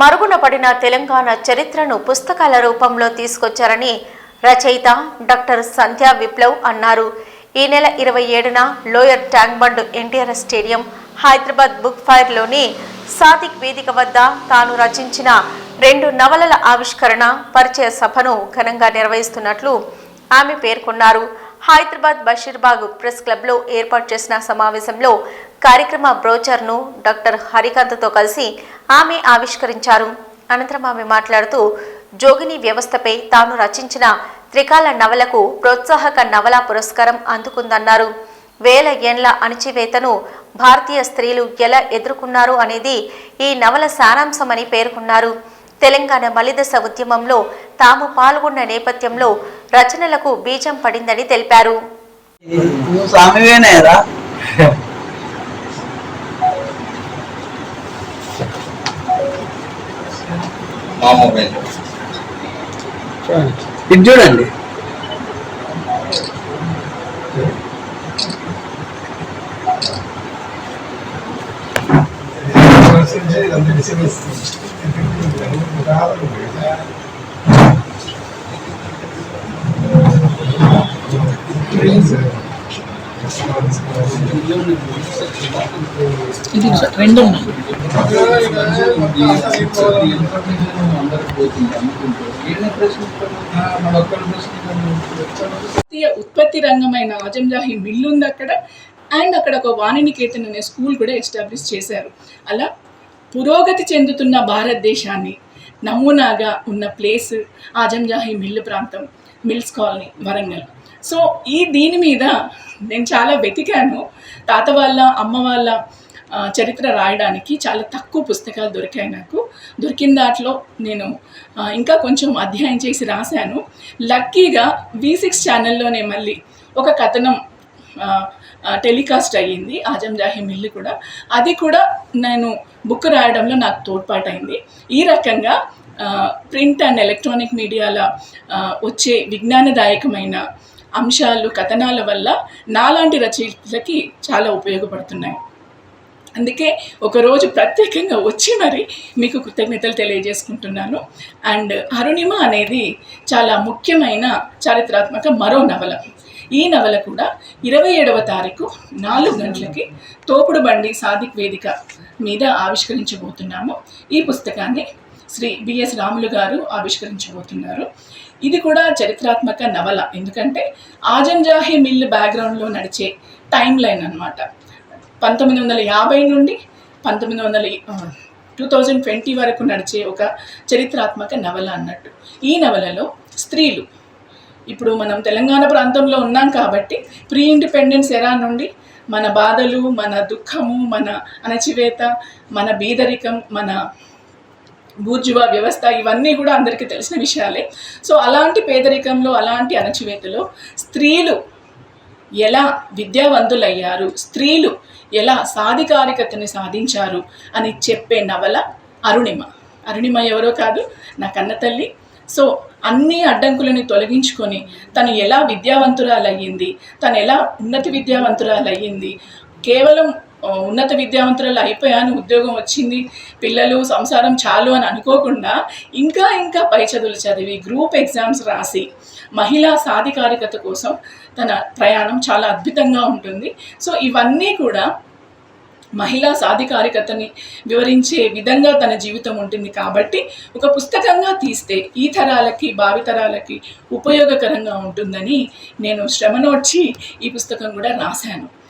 మరుగున పడిన తెలంగాణ చరిత్రను పుస్తకాల రూపంలో తీసుకొచ్చారని రచయిత డాక్టర్ సంధ్యా విప్లవ్ అన్నారు. ఈ నెల ఇరవై ఏడున lower tank bund NTR stadium Hyderabad book ఫైర్లోని Sadiq వేదిక వద్ద తాను రచించిన రెండు నవలల ఆవిష్కరణ పరిచయ సభను ఘనంగా నిర్వహిస్తున్నట్లు ఆమె పేర్కొన్నారు. హైదరాబాద్ బషీర్బాగ్ ప్రెస్ క్లబ్లో ఏర్పాటు చేసిన సమావేశంలో కార్యక్రమ బ్రోచర్ను డాక్టర్ హరికాంత్తో కలిసి ఆమె ఆవిష్కరించారు. అనంతరం ఆమె మాట్లాడుతూ జోగిని వ్యవస్థపై తాను రచించిన త్రికాల నవలకు ప్రోత్సాహక నవలా పురస్కారం అందుకుందన్నారు. వేల ఏండ్ల అణచివేతను భారతీయ స్త్రీలు ఎలా ఎదుర్కొన్నారు అనేది ఈ నవల సారాంశమని పేర్కొన్నారు. తెలంగాణ మలిదశ ఉద్యమంలో తాము పాల్గొన్న నేపథ్యంలో రచనలకు బీజం పడిందని తెలిపారు. ఇది చూడండి. ఇది రెండు ఉన్నాయి. భారతీయ ఉత్పత్తి రంగమైన ఆజంజాహి మిల్లు ఉంది అక్కడ. అండ్ అక్కడ ఒక వాణినికేతన్ అనే స్కూల్ కూడా ఎస్టాబ్లిష్ చేశారు. అలా పురోగతి చెందుతున్న భారతదేశాన్ని నమూనాగా ఉన్న ప్లేస్ ఆజంజాహి మిల్లు ప్రాంతం మిల్స్ కాలనీ వరంగల్. సో ఈ దీని మీద నేను చాలా వెతికాను. తాత వాళ్ళ అమ్మ వాళ్ళ చరిత్ర రాయడానికి చాలా తక్కువ పుస్తకాలు దొరికాయి నాకు. దొరికిన దాంట్లో నేను ఇంకా కొంచెం అధ్యయనం చేసి రాశాను. లక్కీగా వి సిక్స్ ఛానల్లోనే మళ్ళీ ఒక కథనం టెలికాస్ట్ అయ్యింది. ఆజంజాహి మిల్లు కూడా. అది కూడా నేను బుక్ రాయడంలో నాకు తోడ్పాటైంది. ఈ రకంగా ప్రింట్ అండ్ ఎలక్ట్రానిక్ మీడియాల వచ్చే విజ్ఞానదాయకమైన అంశాలు కథనాల వల్ల నాలాంటి రచయితలకి చాలా ఉపయోగపడుతున్నాయి. అందుకే ఒకరోజు ప్రత్యేకంగా వచ్చి మరి మీకు కృతజ్ఞతలు తెలియజేసుకుంటున్నాను. అండ్ అరుణిమ అనేది చాలా ముఖ్యమైన చారిత్రాత్మక మరో నవల. ఈ నవల కూడా ఇరవై ఏడవ తారీఖు నాలుగు గంటలకి తోపుడు బండి సాదిక్ వేదిక మీద ఆవిష్కరించబోతున్నాము. ఈ పుస్తకాన్ని శ్రీ బిఎస్ రాములు గారు ఆవిష్కరించబోతున్నారు. ఇది కూడా చరిత్రాత్మక నవల. ఎందుకంటే ఆజంజాహి మిల్ బ్యాక్గ్రౌండ్లో నడిచే టైం లైన్ అనమాట పంతొమ్మిది వందల యాభై నుండి పంతొమ్మిది వందల టూ థౌజండ్ ట్వంటీ వరకు నడిచే ఒక చరిత్రాత్మక నవల అన్నట్టు. ఈ నవలలో స్త్రీలు ఇప్పుడు మనం తెలంగాణ ప్రాంతంలో ఉన్నాం కాబట్టి ప్రీ ఇండిపెండెన్స్ ఎరా నుండి మన బాధలు మన దుఃఖము మన అణచివేత మన బీదరికం మన బూర్జువా వ్యవస్థ ఇవన్నీ కూడా అందరికీ తెలిసిన విషయాలే. సో అలాంటి పేదరికంలో అలాంటి అణచివేతలో స్త్రీలు ఎలా విద్యావంతులయ్యారు? స్త్రీలు ఎలా సాధికారికతని సాధించారు? అని చెప్పే నవల అరుణిమ. అరుణిమ ఎవరో కాదు నా కన్న తల్లి సో అన్ని అడ్డంకులని తొలగించుకొని తను ఎలా విద్యావంతురాలయ్యింది తను ఎలా ఉన్నత విద్యావంతురాలయ్యింది కేవలం ఉన్నత విద్యావంతురాలు అయిపోయాను ఉద్యోగం వచ్చింది పిల్లలు సంసారం చాలు అని అనుకోకుండా ఇంకా ఇంకా పై చదువులు చదివి గ్రూప్ ఎగ్జామ్స్ రాసి మహిళా సాధికారికత కోసం తన ప్రయాణం చాలా అద్భుతంగా ఉంటుంది. సో ఇవన్నీ కూడా మహిళా సాధికారికతని వివరించే విధంగా తన జీవితం ఉంటుంది కాబట్టి ఒక పుస్తకంగా తీస్తే ఈ తరాలకి భావితరాలకి ఉపయోగకరంగా ఉంటుందని నేను శ్రమనోడ్చి ఈ పుస్తకం కూడా రాశాను.